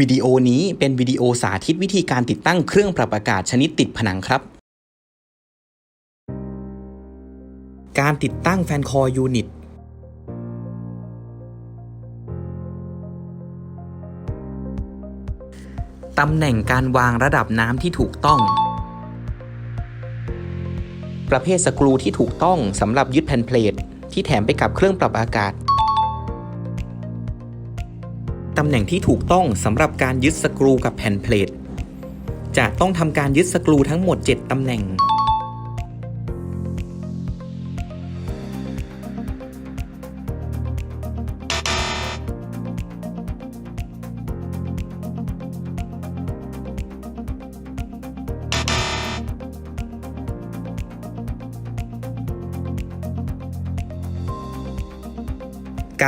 วิดีโอนี้เป็นวิดีโอสาธิตวิธีการติดตั้งเครื่องปรับอากาศชนิดติดผนังครับ การติดตั้งแฟนคอร์ยูนิต ตำแหน่งการวางระดับน้ำที่ถูกต้อง ประเภทสกรูที่ถูกต้องสำหรับยึดแผ่นเพลทที่แถมไปกับเครื่องปรับอากาศำแหน่งที่ถูกต้องสำหรับการยึดสกรูกับแผ่นเพลทจะต้องทำการยึดสกรูทั้งหมด 7ตำแหน่ง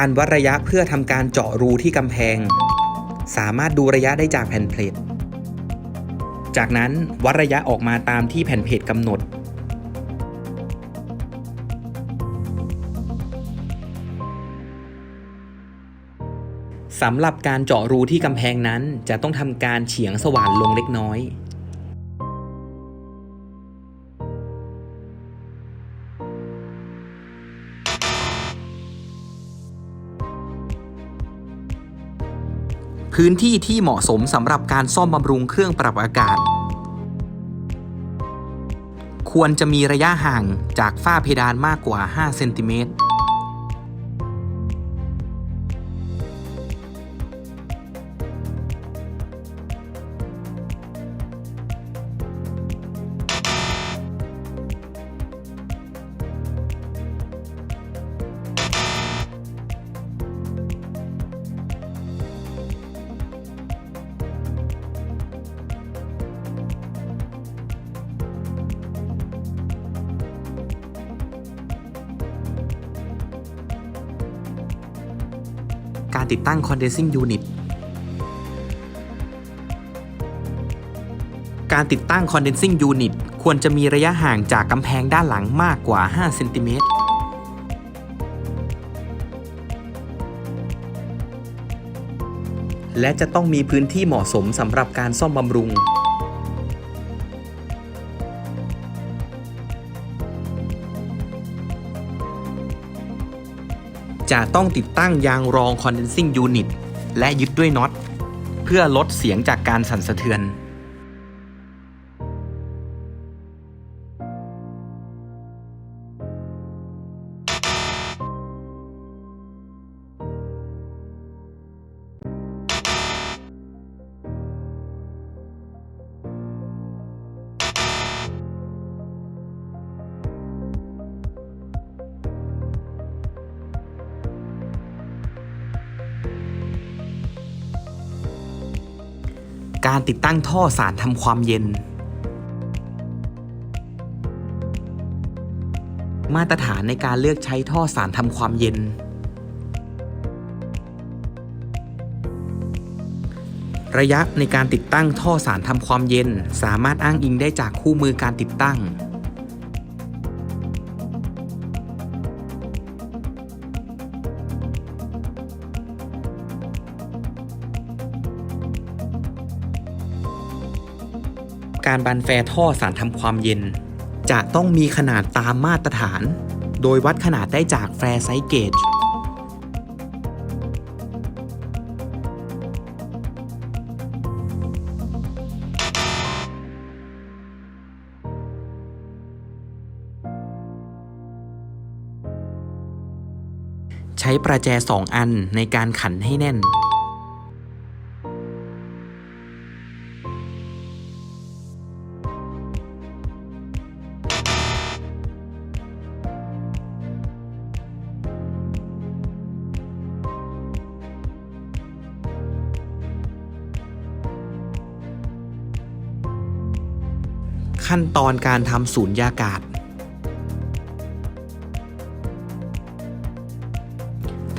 การวัดระยะเพื่อทำการเจาะรูที่กำแพง สามารถดูระยะได้จากแผ่นเพลทจากนั้นวัดระยะออกมาตามที่แผ่นเพลทกำหนด สำหรับการเจาะรูที่กำแพงนั้นจะต้องทำการเฉียงสว่านลงเล็กน้อย พื้นที่ที่เหมาะสมสำหรับการซ่อมบำรุงเครื่องปรับอากาศ ควรจะมีระยะห่างจากฝ้าเพดานมากกว่า 5 เซนติเมตร การติดตั้ง condensing unit การติดตั้ง condensing unit ควรจะมีระยะห่างจากกำแพงด้านหลังมากกว่า 5 เซนติเมตรและจะต้องมีพื้นที่เหมาะสมสำหรับการซ่อมบำรุง จะต้องติดตั้งยางรอง condensing unit และยึดด้วยน็อต เพื่อลดเสียงจากการสั่นสะเทือน การติดตั้งท่อสารทำความเย็น มาตรฐานในการเลือกใช้ท่อสารทำความเย็น ระยะในการติดตั้งท่อสารทำความเย็น สามารถอ้างอิงได้จากคู่มือการติดตั้ง การบันแฟท่อสารทำความเย็น จะต้องมีขนาดตามมาตรฐาน โดยวัดขนาดได้จากแฟร์ไซเกจใช้ประแจสองอันในการขันให้แน่น ขั้นตอนการทำสูญญากาศ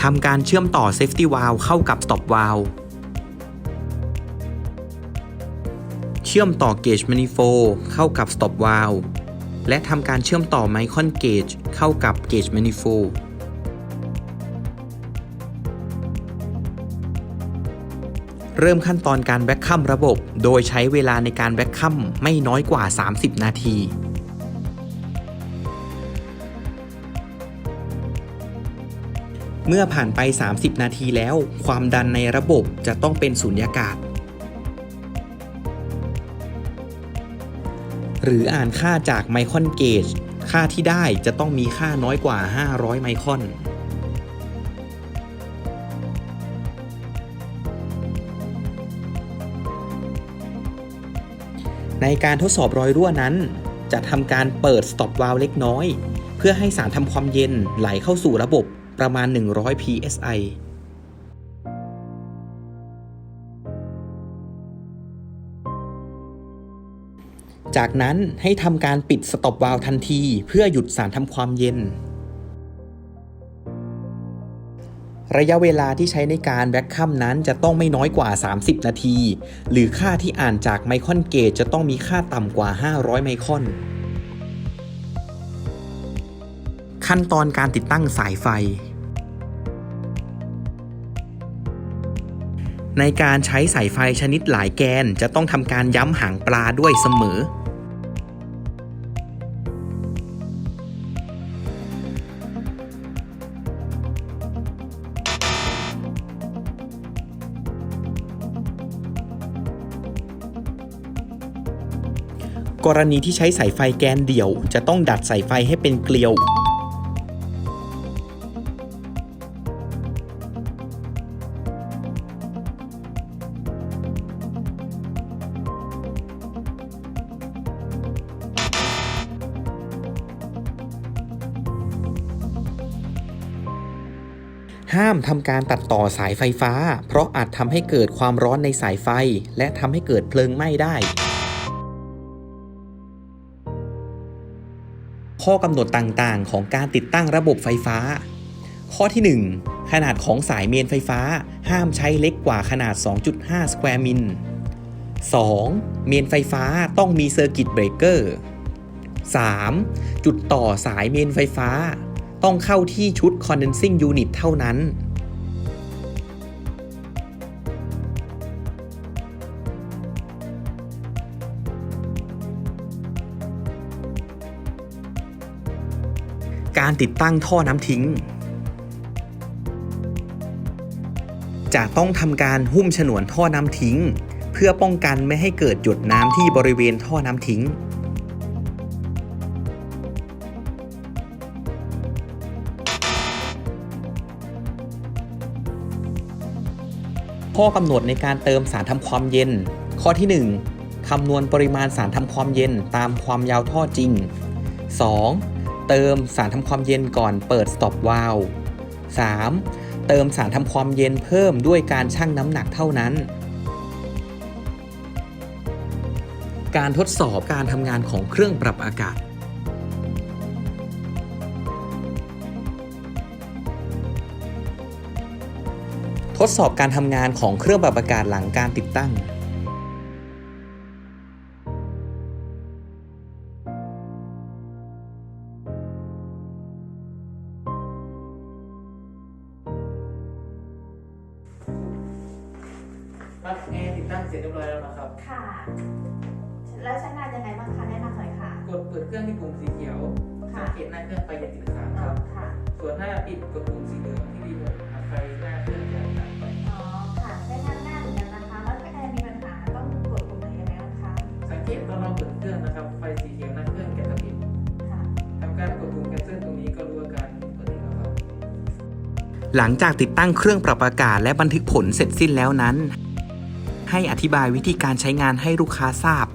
ทำการเชื่อมต่อ Safety Valve เข้ากับ Stop Valve เชื่อมต่อ Gauge Manifold เข้ากับ Stop Valve และทำการเชื่อมต่อ Micron Gauge เข้ากับ Gauge Manifold เริ่มขั้นตอนการแบ็กคัมระบบ โดยใช้เวลาในการแบ็กคัมไม่น้อยกว่า 30 นาทีเมื่อผ่านไป 30 นาทีแล้ว ความดันในระบบจะต้องเป็นสุญญากาศ หรืออ่านค่าจากไมครอนเกจ ค่าที่ได้จะต้องมีค่าน้อยกว่า 500 ไมครอน ในการทดสอบรอยรั่วนั้น จะทำการเปิด stop valve เล็กน้อย เพื่อให้สารทำความเย็นไหลเข้าสู่ระบบประมาณ 100 psi จากนั้นให้ทำการปิด stop valve ทันที เพื่อหยุดสารทำความเย็น ระยะเวลาที่ใช้ในการแบ็กคัมนั้นจะต้องไม่น้อยกว่า 30 นาที หรือค่าที่อ่านจากไมครอนเกจจะต้องมีค่าต่ำกว่า 500 ไมครอน ขั้นตอนการติดตั้งสายไฟ ในการใช้สายไฟชนิดหลายแกนจะต้องทำการย้ำหางปลาด้วยเสมอ กรณีที่ใช้สายไฟแกนเดี่ยว จะต้องดัดสายไฟให้เป็นเกลียว ห้ามทำการตัดต่อสายไฟฟ้า เพราะอาจทำให้เกิดความร้อนในสายไฟ และทำให้เกิดเพลิงไหม้ได้ ข้อกำหนดต่างๆ ของการติดตั้งระบบไฟฟ้า ข้อที่ 1 ขนาดของสายเมนไฟฟ้า ห้ามใช้เล็กกว่าขนาด 2.5 สแควร์มิล 2. เมนไฟฟ้าต้องมีเซอร์กิตเบรกเกอร์ 3. จุดต่อสายเมนไฟฟ้า ต้องเข้าที่ชุด condensing unit เท่านั้น การติดตั้งท่อน้ำทิ้ง จะต้องทำการหุ้มฉนวนท่อน้ำทิ้ง เพื่อป้องกันไม่ให้เกิดหยดน้ำที่บริเวณท่อน้ำทิ้งข้อกำหนดในการเติมสารทำความเย็น ข้อที่ 1คำนวณปริมาณสารทำความเย็นตามความยาวท่อจริง 2. เติมสารทำความเย็นก่อนเปิด stop valve 3. เติมสารทำความเย็นเพิ่มด้วยการชั่งน้ำหนักเท่านั้น การทดสอบการทำงานของเครื่องปรับอากาศทดสอบการทำงานของเครื่องปรับอากาศหลังการติดตั้ง ดเปิดเครื่องที่ปุ่มสีเขียวค่ะสังเกตหน้าเครื่องไฟจะติดค้างคอ๋อรับค่ะส่วนหน้าปิดกดปุ่มสีเหลืองที่รีโมทอะไฟหน้าเครื่องจะดับไปอ๋อค่ะใช้งานง่ายเหมือนกันนะคะ แล้วถ้าใครมีปัญหาต้องกดปุ่มไหนยังไงบ้างคะ สังเกตตอนเราเปิดเครื่องนะครับ ไฟสีเขียวหน้าเครื่องจะกระพริบค่ะทำการกดปุ่มแคนเซิลตรงนี้ก็รู้อาการเปิดเองแล้วครับ หลังจากติดตั้งเครื่องปรับอากาศและบันทึกผลเสร็จสิ้นแล้วนั้น ให้อธิบายวิธีการใช้งานให้ลูกค้าทราบ